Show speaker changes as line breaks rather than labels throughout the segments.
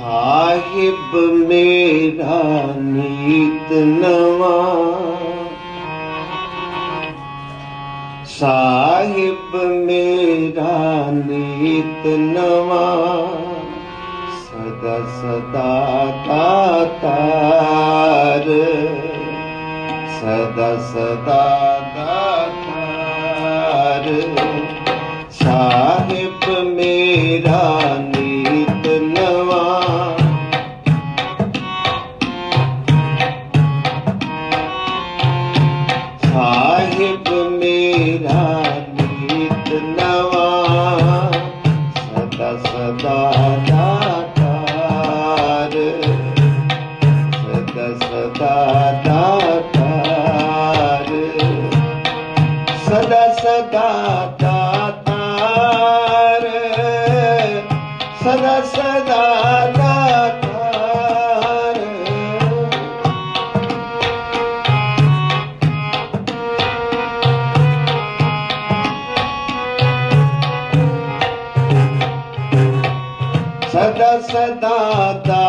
ਸਾਹਿਬ ਮੇਰਾ ਨੀਤ ਨਵਾਂ। ਸਾਹਿਬ ਮੇਰਾ ਨੀਤ ਨਵਾਂ। ਸਦਾ ਸਦਾ ਦਾਤਾਰ। ਸਦਾ ਸਦਾ ਦਾਤਾਰ। ਸਾਹਿਬ ਮੇਰਾ ਸਦਾ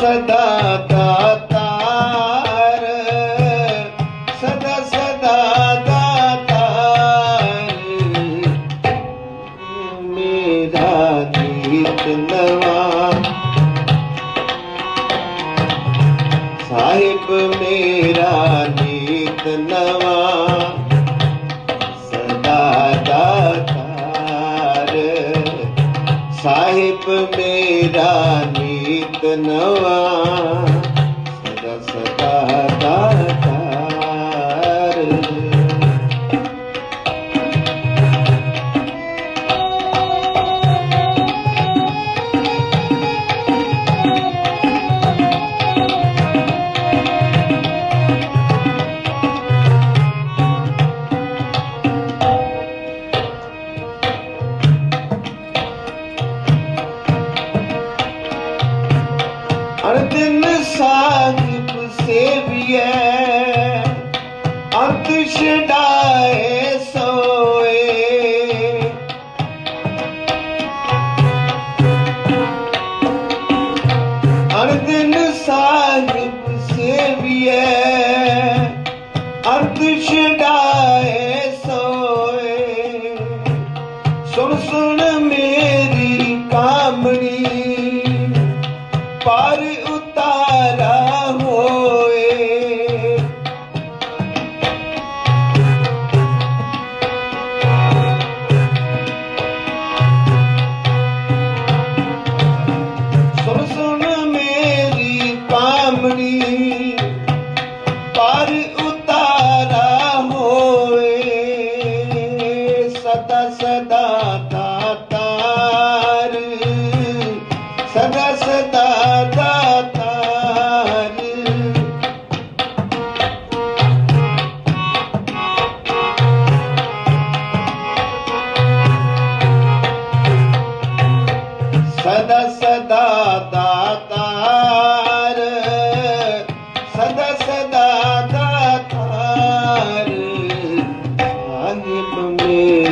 सदा तार सदा सदा दा त मेर ਸਾਹਿਬ ਮੇਰਾ ਨੀਤ ਨਵਾਂ। ਦਿਨ ਸਾਹਿਬ ਸੇਵੀਐ ਅੰਤ ਛਡਾਏ ਸੋਏ ਹਰ ਦਿਨ ਸਾਹਿਬ ਸੇਵੀਐ ਅੰਤ ਛਡਾਏ ਸੋਏ ਸੁਣ ਸੁਣ ਮੇਰੀ ਕਾਮਣੀ ਪਾਰ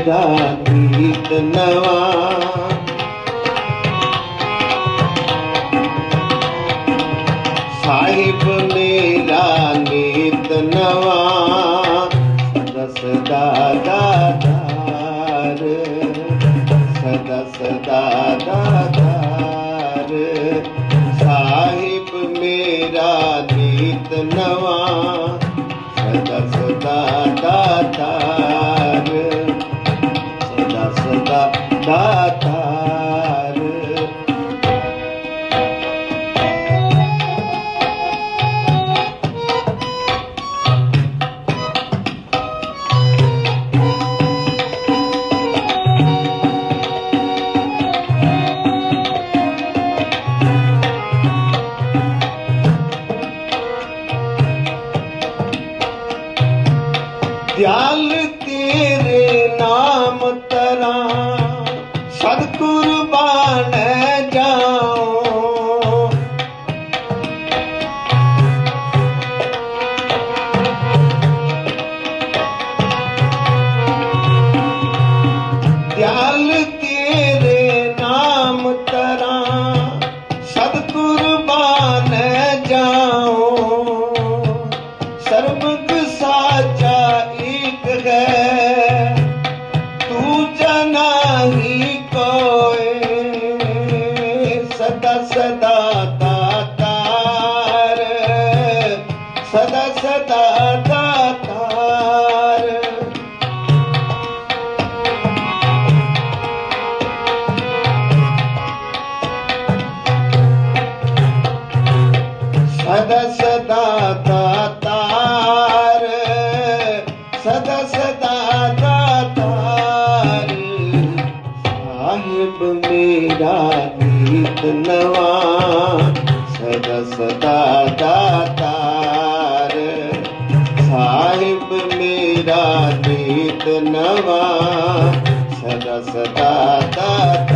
ਮੇਰਾ ਗੀਤ ਨਵਾਂ। ਸਾਹਿਬ ਮੇਰਾ ਨੀਤ ਨਵਾਂ। ਸਦਾ ਸਦਾ ਦਾਤਾਰ ਸਦਾ ਸਦਾ ਦਾਤਾਰ ਸਾਹਿਬ ਮੇਰਾ ਨੀਤ ਨਵਾਂ। ध्यान ਸਦਾ ਸਦਾ ਸਾਹਿਬ ਮੇਰਾ ਗੀਤ ਨਵਾਂ ਸਦਾ ਸਦਾ ਦਾਤਾਰ ਸਾਹਿਬ ਮੇਰਾ ਗੀਤ ਨਵਾਂ ਸਦਾ ਸਦਾ ਦਾਤਾਰ